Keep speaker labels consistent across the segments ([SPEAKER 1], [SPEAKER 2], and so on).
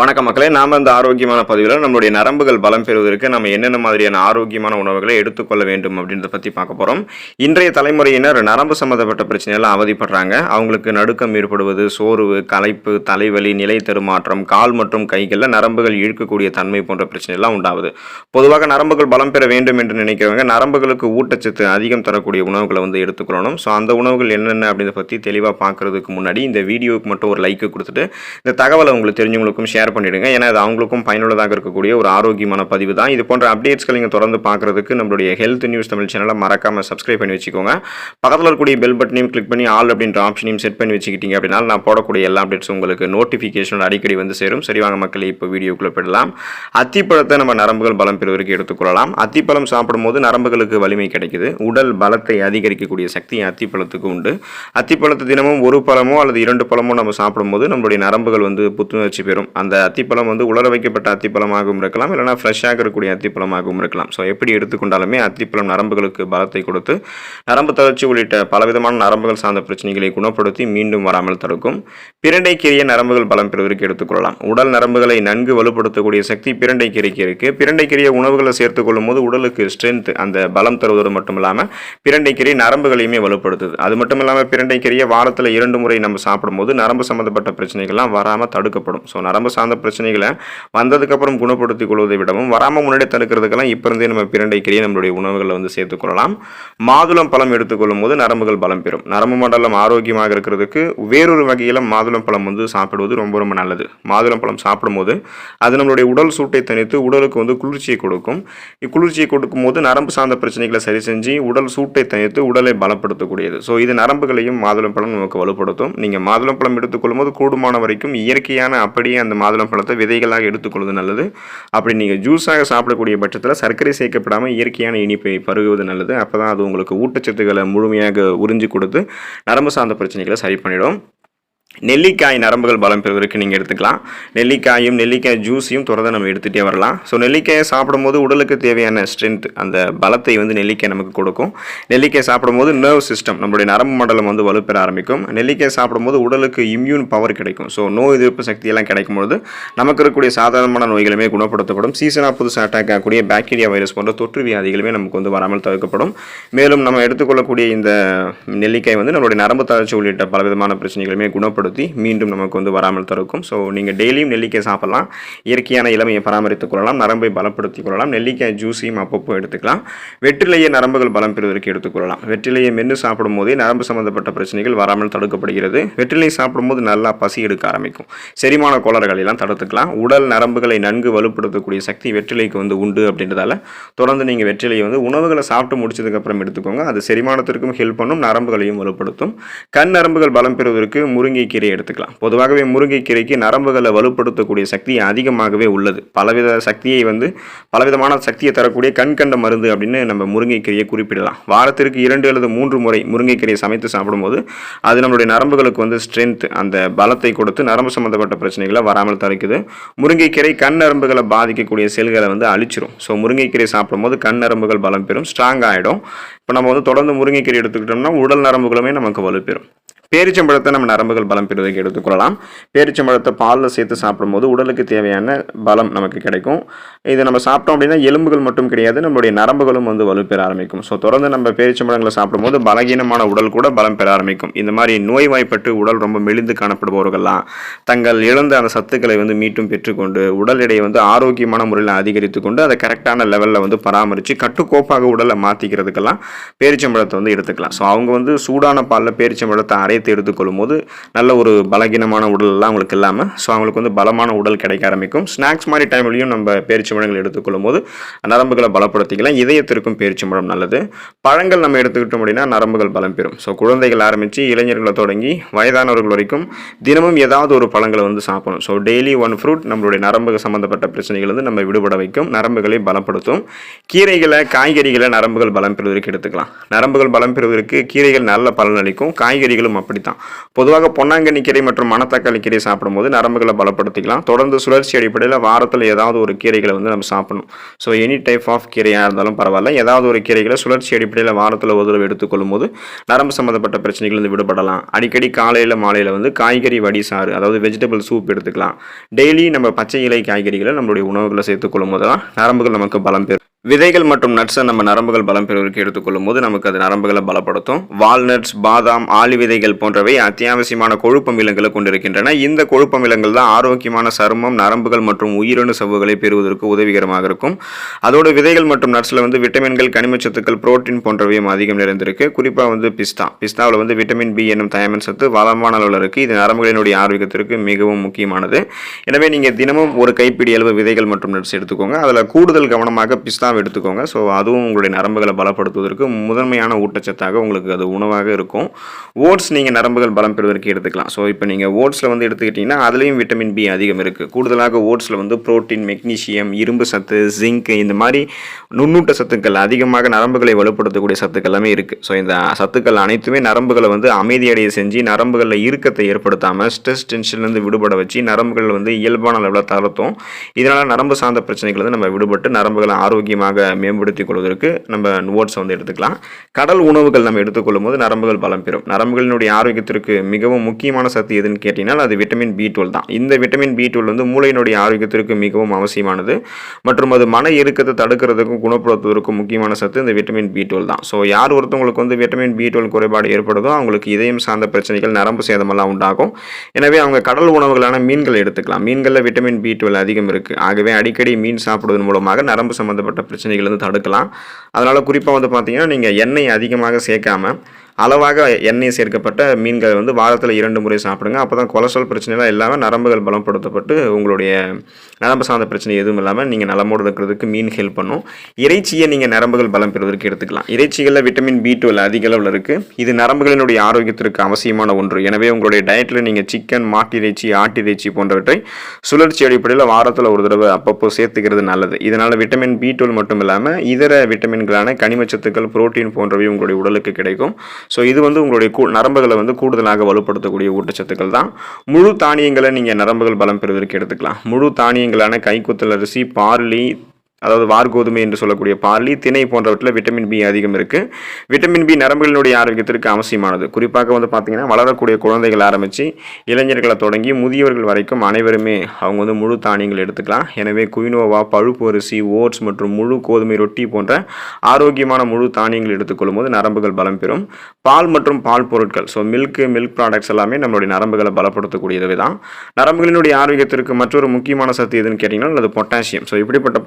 [SPEAKER 1] வணக்கம் மக்களே நாம் இந்த ஆரோக்கியமான பதிவில் நம்மளுடைய நரம்புகள் பலம் பெறுவதற்கு நம்ம என்னென்ன மாதிரியான ஆரோக்கியமான உணவுகளை எடுத்துக்கொள்ள வேண்டும் அப்படின்றத பற்றி பார்க்க போகிறோம் இன்றைய தலைமுறையினர் நரம்பு சம்மந்தப்பட்ட பிரச்சனையெல்லாம் அவதிப்படுறாங்க. அவங்களுக்கு நடுக்கம் ஏற்படுவது சோர்வு களைப்பு தலைவலி நிலை தருமாற்றம் கால் மற்றும் கைகளில் நரம்புகள் இழுக்கக்கூடிய தன்மை போன்ற பிரச்சனையெல்லாம் உண்டாகுது. பொதுவாக நரம்புகள் பலம் பெற வேண்டும் என்று நினைக்கிறவங்க நரம்புகளுக்கு ஊட்டச்சத்து அதிகம் தரக்கூடிய உணவுகளை வந்து எடுத்துக்கொள்ளணும். ஸோ அந்த உணவுகள் என்னென்ன அப்படின்றத பற்றி தெளிவாக பார்க்கறதுக்கு முன்னாடி இந்த வீடியோவுக்கு மட்டும் ஒரு லைக்கு கொடுத்துட்டு இந்த தகவலை உங்களுக்கு தெரிஞ்சவங்களுக்கும் ஷேர் பண்ணிவிடுங்க ஏன்னா அது அவங்களுக்கும் பயனுள்ளதாக இருக்கக்கூடிய ஒரு ஆரோக்கியமான பதிவு தான். இது போன்ற அப்டேட்ஸ்கள் நீங்கள் தொடர்ந்து பார்க்கறதுக்கு நம்மளுடைய ஹெல்த் நியூஸ் தமிழ் சேனலை மறக்காமல் சப்ஸ்கிரைப் பண்ணி வச்சுக்கோங்க. பக்கத்தில் இருக்கக்கூடிய பெல் பட்டனையும் கிளிக் பண்ணி ஆல் அப்படின்ற ஆப்ஷனையும் செட் பண்ணி வச்சுக்கிட்டீங்க அப்படின்னா நான் போடக்கூடிய எல்லா அப்டேட்ஸும் உங்களுக்கு நோட்டிஃபிகேஷன் அடிக்கடி வந்து சேரும். சரிவாங்க மக்களை இப்போ வீடியோக்குள்ளே போயிடலாம். அத்திப்பழத்தை நம்ம நரம்புகள் பலம் பெறுவதற்கு எடுத்துக்கொள்ளலாம். அத்திப்பழம் சாப்பிடும்போது நரம்புகளுக்கு வலிமை கிடைக்குது. உடல் பலத்தை அதிகரிக்கக்கூடிய சக்தி அத்திப்பழத்துக்கு உண்டு. அத்திப்பழத்தை தினமும் ஒரு பழமோ அல்லது இரண்டு பழமோ நம்ம சாப்பிடும்போது நம்மளுடைய நரம்புகள் வந்து புத்துணர்ச்சி பெறும். அந்த அத்திப்பழம் வந்து உலர வைக்கப்பட்ட அத்திப்பழமாகவும் இருக்கலாம் இல்லைனா ஃப்ரெஷ்ஷாக இருக்கக்கூடிய அத்திப்பழமாகவும் இருக்கலாம். ஸோ எப்படி எடுத்துக்கொண்டாலுமே அத்திப்பழம் நரம்புகளுக்கு பலத்தை கொடுத்து நரம்பு தளர்ச்சி உள்ளிட்ட பலவிதமான நரம்புகள் சார்ந்த பிரச்சனைகளை குணப்படுத்தி மீண்டும் வராமல் தடுக்கும். பிரண்டை நரம்புகள் பலம் பெறுவதற்கு எடுத்துக்கொள்ளலாம். உடல் நரம்புகளை நன்கு வலுப்படுத்தக்கூடிய சக்தி பிரண்டை கீரைக்கு இருக்கு. பிரண்டை உணவுகளை சேர்த்து கொள்ளும்போது உடலுக்கு ஸ்ட்ரென்த் அந்த பலம் தருவதோடு மட்டும் இல்லாமல் பிரண்டை கீரை நரம்புகளையுமே வலுப்படுத்துது. அது மட்டும் இல்லாமல் பிரண்டை கீரையை வாரத்தில் இரண்டு முறை நம்ம சாப்பிடும்போது நரம்பு சம்மந்தப்பட்ட பிரச்சனைகள்லாம் வராமல் தடுக்கப்படும். ஸோ நரம்பு சார்ந்த பிரச்சனைகளை வந்ததுக்கப்புறம் குணப்படுத்திக் கொள்வதை விடவும் வராமல் முன்னாடி தடுக்கிறதுக்கெல்லாம் இப்போ இருந்தே நம்ம பிரண்டை நம்மளுடைய உணவுகளை வந்து சேர்த்துக்கொள்ளலாம் மாதுளம் பழம் எடுத்துக்கொள்ளும் போது நரம்புகள் பலம் பெறும். நரம்பு மண்டலம் ஆரோக்கியமாக இருக்கிறதுக்கு வேறொரு வகையில் மாதுளம் பழம் வந்து சாப்பிடுவது ரொம்ப ரொம்ப நல்லது. மாதுளம் பழம் சாப்பிடும்போது அது நம்மளுடைய உடல் சூட்டை தனித்து உடலுக்கு வந்து குளிர்ச்சியை கொடுக்கும். இக்குளிர்ச்சியை கொடுக்கும் போது நரம்பு சார்ந்த பிரச்சனைகளை சரி செஞ்சு உடல் சூட்டை தனித்து உடலை பலப்படுத்தக்கூடியது. ஸோ இது நரம்புகளையும் மாதுளம் பழம் நமக்கு வலுப்படுத்தும். நீங்கள் மாதுளம் பழம் எடுத்துக்கொள்ளும் போது கூடுமான வரைக்கும் இயற்கையான அப்படியே அந்த மாதுளம் பழத்தை விதைகளாக எடுத்துக்கொள்வது நல்லது. அப்படி நீங்கள் ஜூஸாக சாப்பிடக்கூடிய பட்சத்தில் சர்க்கரை சேர்க்கப்படாமல் இயற்கையான இனிப்பை பருகுவது நல்லது. அப்போ தான் அது உங்களுக்கு ஊட்டச்சத்துக்களை முழுமையாக உறிஞ்சி கொடுத்து நரம்பு சார்ந்த பிரச்சனைகளை சரி பண்ணிடும். நெல்லிக்காய் நரம்புகள் பலம் பெறுவதற்கு நீங்கள் எடுத்துக்கலாம். நெல்லிக்காயும் நெல்லிக்காய் ஜூஸையும் தொடர்ந்து நம்ம எடுத்துகிட்டே வரலாம். ஸோ நெல்லிக்காயை சாப்பிடும்போது உடலுக்கு தேவையான ஸ்ட்ரென்த் அந்த பலத்தை வந்து நெல்லிக்காய் நமக்கு கொடுக்கும். நெல்லிக்காய் சாப்பிடும்போது நர்வ் சிஸ்டம் நம்மளுடைய நரம்பு மண்டலம் வந்து வலுப்பெற ஆரம்பிக்கும். நெல்லிக்காய் சாப்பிடும்போது உடலுக்கு இம்யூன் பவர் கிடைக்கும். ஸோ நோய் எதிர்ப்பு சக்தியெல்லாம் கிடைக்கும் பொழுது நமக்கு இருக்கக்கூடிய சாதாரணமான நோய்களுமே குணப்படுத்தப்படும். சீசனாக புதுசாக அட்டாக் ஆகக்கூடிய பாக்டீரியா வைரஸ் போன்ற தொற்று வியாதிகளுமே நமக்கு வந்து வராமல் தவிர்க்கப்படும். மேலும் நம்ம எடுத்துக்கொள்ளக்கூடிய இந்த நெல்லிக்காய் வந்து நம்மளுடைய நரம்பு தளர்ச்சி உள்ளிட்ட பலவிதமான பிரச்சனைகளுமே குணப்படுத்தி மீண்டும் நமக்கு வந்து வராமல் தடுக்கும். ஸோ நீங்கள் டெய்லியும் நெல்லிக்காய் சாப்பிடலாம். இயற்கையான இளமையை பராமரித்துக் கொள்ளலாம். நரம்பை பலப்படுத்திக் கொள்ளலாம். நெல்லிக்காய் ஜூஸையும் அப்பப்போ எடுத்துக்கலாம். வெற்றிலையை நரம்புகள் பலம் பெறுவதற்கு எடுத்துக்கொள்ளலாம் வெற்றிலையை மென்று சாப்பிடும் போதே நரம்பு சம்பந்தப்பட்ட பிரச்சனைகள் வராமல் தடுக்கப்படுகிறது. வெற்றிலை சாப்பிடும்போது நல்லா பசி எடுக்க ஆரம்பிக்கும். செரிமான கோளாறுகளை எல்லாம் தடுத்துக்கலாம். உடல் நரம்புகளை நன்கு வலுப்படுத்தக்கூடிய சக்தி வெற்றிலைக்கு வந்து உண்டு அப்படின்றதால தொடர்ந்து நீங்கள் வெற்றிலையை வந்து உணவுகளை சாப்பிட்டு முடிச்சதுக்கப்புறம் எடுத்துக்கோங்க. அது செரிமானத்திற்கும் ஹெல்ப் பண்ணும் நரம்புகளையும் வலுப்படுத்தும். கண் நரம்புகள் பலம் பெறுவதற்கு முருங்கைக்கு முருங்கைக்கீரையை எடுத்துக்கலாம். பொதுவாகவே முருங்கைக்கீரைக்கு நரம்புகளை வலுப்படுத்தக்கூடிய சக்தி அதிகமாகவே உள்ளது. பலவித சக்தியை வந்து பலவிதமான சக்தியை தரக்கூடிய கண்கண்ட மருந்து அப்படின்னு நம்ம முருங்கைக்கீரையை குறிப்பிடலாம். வாரத்திற்கு இரண்டு அல்லது மூன்று முறை முருங்கைக்கீரையை சமைத்து சாப்பிடும்போது அது நம்மளுடைய நரம்புகளுக்கு வந்து ஸ்ட்ரென்த் அந்த பலத்தை கொடுத்து நரம்பு சம்பந்தப்பட்ட பிரச்சனைகளை வராமல் தடுக்குது. முருங்கைக்கீரை கண் நரம்புகளை பாதிக்கக்கூடிய செல்களை வந்து அழிச்சிரும். ஸோ முருங்கைக்கீரை சாப்பிடும்போது கண் நரம்புகள் பலம் பெறும் ஸ்ட்ராங் ஆகிடும் இப்போ நம்ம வந்து தொடர்ந்து முருங்கைக்கீரை எடுத்துக்கிட்டோம்னா உடல் நரம்புகளுமே நமக்கு வலுப்பெறும் பேரிச்சம்பழத்தை நம்ம நரம்புகள் பலம் பெறுவதற்கு எடுத்துக்கொள்ளலாம் பேரிச்சம்பழத்தை பாலில் சேர்த்து சாப்பிடும்போது உடலுக்கு தேவையான பலம் நமக்கு கிடைக்கும். இதை நம்ம சாப்பிட்டோம் அப்படின்னா எலும்புகள் மட்டும் கிடையாது நம்மளுடைய நரம்புகளும் வந்து வலுப்பெற ஆரம்பிக்கும். ஸோ தொடர்ந்து நம்ம பேரிச்சம்பழங்களை சாப்பிடும்போது பலகீனமான உடல் கூட பலம் பெற ஆரம்பிக்கும். இந்த மாதிரி நோய்வாய்ப்பட்டு உடல் ரொம்ப மெலிந்து காணப்படுபவர்கள்லாம் தங்கள் இழந்த அந்த சத்துக்களை வந்து மீட்டும் பெற்றுக்கொண்டு உடல் எடையை வந்து ஆரோக்கியமான முறையில் அதிகரித்து கொண்டு அதை கரெக்டான லெவலில் வந்து பராமரித்து கட்டுக்கோப்பாக உடலை மாற்றிக்கிறதுக்கெல்லாம் பேரிச்சம்பழத்தை வந்து எடுத்துக்கலாம். ஸோ அவங்க வந்து சூடான பாலில் பேரிச்சம்பழத்தை சேர்த்து எடுத்துக்கொள்ளும் போது நல்ல ஒரு பலகீனமான உடல்லாம் அவங்களுக்கு இல்லாமல் ஸோ அவங்களுக்கு வந்து பலமான உடல் கிடைக்க ஆரம்பிக்கும். ஸ்நாக்ஸ் மாதிரி டைம்லையும் நம்ம பேரிச்சம்பழங்கள் எடுத்துக்கொள்ளும் போது நரம்புகளை பலப்படுத்திக்கலாம். இதயத்திற்கும் பேரிச்சம்பழம் நல்லது. பழங்கள் நம்ம எடுத்துக்கிட்டோம் அப்படின்னா நரம்புகள் பலம் பெறும். ஸோ குழந்தைகள் ஆரம்பித்து இளைஞர்களை தொடங்கி வயதானவர்கள் வரைக்கும் தினமும் ஏதாவது ஒரு பழங்களை வந்து சாப்பிடணும். ஸோ டெய்லி ஒன் ஃப்ரூட் நம்மளுடைய நரம்பு சம்மந்தப்பட்ட பிரச்சனைகள் வந்து நம்ம விடுபட வைக்கும். நரம்புகளை பலப்படுத்தும். கீரைகளை காய்கறிகளை நரம்புகள் பலம் பெறுவதற்கு எடுத்துக்கலாம். நரம்புகள் பலம் பெறுவதற்கு கீரைகள் நல்ல பலன் அளிக்கும். காய்கறிகளும் அப்படித்தான். பொதுவாக பொன்னாங்கண்ணி கீரை மற்றும் மணத்தக்காளி கீரை சாப்பிடும்போது நரம்புகளை பலப்படுத்திக்கலாம். தொடர்ந்து சுழற்சி அடிப்படையில் வாரத்தில் ஏதாவது ஒரு கீரைகளை வந்து நம்ம சாப்பிடணும். ஸோ எனி டைப் ஆஃப் கீரையாக இருந்தாலும் பரவாயில்ல. ஏதாவது ஒரு கீரைகளை சுழற்சி அடிப்படையில் வாரத்தில் ஒரு தடவை எடுத்துக்கொள்ளும் போது நரம்பு சம்மந்தப்பட்ட பிரச்சனைகள் வந்து விடுபடலாம். அடிக்கடி காலையில் மாலையில் வந்து காய்கறி வடி சாறு அதாவது வெஜிடபிள் சூப் எடுத்துக்கலாம். டெய்லி நம்ம பச்சை இலை காய்கறிகளை நம்மளுடைய உணவுகளை சேர்த்துக்கொள்ளும் போது தான் நரம்புகள் நமக்கு பலம் பெறும். விதைகள் மற்றும் நட்ஸை நம்ம நரம்புகள் பலம் பெறுவதற்கு எடுத்துக்கொள்ளும் போது நமக்கு அது நரம்புகளை பலப்படுத்தும். வால்நட்ஸ் பாதாம் ஆளி விதைகள் போன்றவை அத்தியாவசியமான கொழுப்பமிலங்களை கொண்டிருக்கின்றன. இந்த கொழுப்பமிலங்கள் தான் ஆரோக்கியமான சருமம் நரம்புகள் மற்றும் உயிரணு சவ்வுகளை பெறுவதற்கு உதவிகரமாக இருக்கும். அதோட விதைகள் மற்றும் நட்ஸில் வந்து விட்டமின்கள் கனிமச்சத்துக்கள் புரோட்டீன் போன்றவையும் அதிகம் நிறைந்திருக்கு. குறிப்பாக வந்து பிஸ்தா. பிஸ்தாவில் வந்து விட்டமின் பி என்னும் தயமன் சத்து வளமான அளவில் இருக்குது இது நரம்புகளினுடைய ஆரோக்கியத்திற்கு மிகவும் முக்கியமானது. எனவே நீங்கள் தினமும் ஒரு கைப்பிடி அளவு விதைகள் மற்றும் நட்ஸ் எடுத்துக்கோங்க. அதில் கூடுதல் கவனமாக பிஸ்தா பிஸ்தாவை எடுத்துக்கோங்க. ஸோ அதுவும் உங்களுடைய நரம்புகளை பலப்படுத்துவதற்கு முதன்மையான ஊட்டச்சத்தாக உங்களுக்கு அது உணவாக இருக்கும். ஓட்ஸ் நீங்கள் நரம்புகள் பலம் பெறுவதற்கு எடுத்துக்கலாம். ஸோ இப்போ நீங்கள் ஓட்ஸில் வந்து எடுத்துக்கிட்டிங்கன்னா அதுலேயும் விட்டமின் பி அதிகம் இருக்குது கூடுதலாக ஓட்ஸில் வந்து புரோட்டீன் மெக்னீஷியம் இரும்பு சத்து ஜிங்க் இந்த மாதிரி நுண்ணூட்ட சத்துக்கள் அதிகமாக நரம்புகளை வலுப்படுத்தக்கூடிய சத்துக்கள் எல்லாமே இருக்குது ஸோ இந்த சத்துக்கள் அனைத்துமே நரம்புகளை வந்து அமைதியடைய செஞ்சு நரம்புகளில் இறுக்கத்தை ஏற்படுத்தாமல் ஸ்ட்ரெஸ் டென்ஷன்லேருந்து விடுபட வச்சு நரம்புகள் வந்து இயல்பான அளவில் தளர்த்தும். இதனால் நரம்பு சார்ந்த பிரச்சனைகள் வந்து நம்ம விடுபட்டு நரம்புகளை ஆரோக்கியமாக மேம்படுத்திக் கொள்வதற்கு நம்ம ஓட்ஸை வந்து எடுத்துக்கலாம். கடல் உணவுகள் நம்ம எடுத்துக்கொள்ளும் போது நரம்புகள் பலம் பெறும். நரம்புகளினுடைய ஆரோக்கியத்திற்கு மிகவும் முக்கியமான சத்து எதுன்னு கேட்டிங்கன்னா அது விட்டமின் பி டுவெல் தான். இந்த விட்டமின் பி டுவெல் வந்து மூளையினுடைய ஆரோக்கியத்திற்கு மிகவும் அவசியமானது. மற்றும் அது மன இறுக்கத்தை தடுக்கிறதுக்கும் குணப்படுத்துவதற்கும் முக்கியமான சத்து இந்த விட்டமின் பி டுவெல் தான். ஸோ யார் ஒருத்தவங்களுக்கு வந்து விட்டமின் பி டுவெல் குறைபாடு ஏற்படுதோ அவங்களுக்கு இதயம் சார்ந்த பிரச்சனைகள் நரம்பு சேதமெல்லாம் உண்டாகும். எனவே அவங்க கடல் உணவுகளான மீன்களை எடுத்துக்கலாம். மீன்களில் விட்டமின் பி டுவெல் அதிகம் இருக்குது ஆகவே அடிக்கடி மீன் சாப்பிடுவதன் மூலமாக நரம்பு சம்பந்தப்பட்ட பிரச்சனைகள் வந்து தடுக்கலாம். அதனால் குறிப்பாக வந்து பார்த்திங்கன்னா நீங்கள் எண்ணெய் அதிகமாக சேர்க்காமல் அளவாக எண்ணெய் சேர்க்கப்பட்ட மீன்களை வந்து வாரத்தில் இரண்டு முறை சாப்பிடுங்க. அப்போ தான் கொலஸ்ட்ரால் பிரச்சனைலாம் இல்லாமல் நரம்புகள் பலப்படுத்தப்பட்டு உங்களுடைய நரம்பு சார்ந்த பிரச்சனை எதுவும் இல்லாமல் நீங்கள் நலமோடு இருக்கிறதுக்கு மீன் ஹெல்ப் பண்ணும். இறைச்சியை நீங்கள் நரம்புகள் பலம் பெறுவதற்கு எடுத்துக்கலாம். இறைச்சிகளில் விட்டமின் பி டுவெல் அதிக அளவில் இருக்குது இது நரம்புகளினுடைய ஆரோக்கியத்திற்கு அவசியமான ஒன்று. எனவே உங்களுடைய டயட்டில் நீங்கள் சிக்கன் மாட்டிறைச்சி ஆட்டிறைச்சி போன்றவற்றை சுழற்சி அடிப்படையில் வாரத்தில் ஒரு தடவை அப்பப்போ சேர்த்துக்கிறது நல்லது. இதனால் விட்டமின் பி டுவெல் மட்டும் இல்லாமல் இதர விட்டமின்களான கனிமச்சத்துக்கள் புரோட்டீன் போன்றவை உங்களுடைய உடலுக்கு கிடைக்கும். ஸோ இது வந்து உங்களுடைய கூ நரம்புகளை வந்து கூடுதலாக வலுப்படுத்தக்கூடிய ஊட்டச்சத்துக்கள் தான். முழு தானியங்களை நீங்கள் நரம்புகள் பலம் பெறுவதற்கு எடுத்துக்கலாம். முழு தானியங்களான கைக்குத்தல் அரிசி பார்லி அதாவது வார்கோதுமை என்று சொல்லக்கூடிய பார்லி திணை போன்றவற்றில் விட்டமின் பி அதிகம் இருக்குது விட்டமின் பி நரம்புகளினுடைய ஆரோக்கியத்திற்கு அவசியமானது. குறிப்பாக வந்து பார்த்திங்கன்னா வளரக்கூடிய குழந்தைகள் ஆரம்பித்து இளைஞர்களை தொடங்கி முதியவர்கள் வரைக்கும் அனைவருமே அவங்க வந்து முழு தானியங்கள் எடுத்துக்கலாம். எனவே குயினோவா பழுப்பு அரிசி ஓட்ஸ் மற்றும் முழு கோதுமை ரொட்டி போன்ற ஆரோக்கியமான முழு தானியங்கள் எடுத்துக்கொள்ளும் போது நரம்புகள் பலம் பெறும். பால் மற்றும் பால் பொருட்கள். ஸோ மில்க் மில்க் ப்ராடக்ட்ஸ் எல்லாமே நம்மளுடைய நரம்புகளை பலப்படுத்தக்கூடியது தான். நரம்புகளினுடைய ஆரோக்கியத்திற்கு மற்றொரு முக்கியமான சத்து எதுன்னு கேட்டிங்கன்னா அது பொட்டாசியம் ஸோ இப்படிப்பட்ட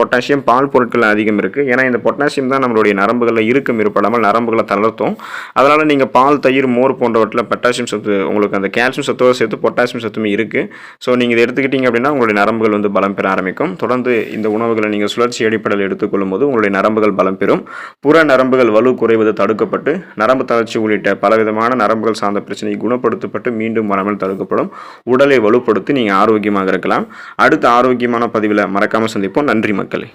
[SPEAKER 1] பொட்டாசியம் பால் பொருட்கள் அதிகம் இருக்குது ஏன்னா இந்த பொட்டாசியம் தான் நம்மளுடைய நரம்புகளில் இருக்கும் இருப்படாமல் நரம்புகளை தளர்த்தும். அதனால் நீங்கள் பால் தயிர் மோர் போன்றவற்றில் பொட்டாசியம் சத்து உங்களுக்கு அந்த கால்சியம் சத்தோடு சேர்த்து பொட்டாசியம் சத்துமே இருக்குது ஸோ நீங்கள் இதை எடுத்துக்கிட்டீங்க அப்படின்னா உங்களுடைய நரம்புகள் வந்து பலம் பெற ஆரம்பிக்கும். தொடர்ந்து இந்த உணவுகளை நீங்கள் சுழற்சி அடிப்படையில் எடுத்துக்கொள்ளும் போது உங்களுடைய நரம்புகள் பலம் பெறும். புற நரம்புகள் வலு குறைவது தடுக்கப்பட்டு நரம்பு தளர்ச்சி உள்ளிட்ட பலவிதமான நரம்புகள் சார்ந்த பிரச்சனை குணப்படுத்தப்பட்டு மீண்டும் வராமல் தடுக்கப்படும். உடலை வலுப்படுத்தி நீங்கள் ஆரோக்கியமாக இருக்கலாம். அடுத்த ஆரோக்கியமான பதிவில் மறக்காமல் சந்திப்போம். நன்றி மக்களே.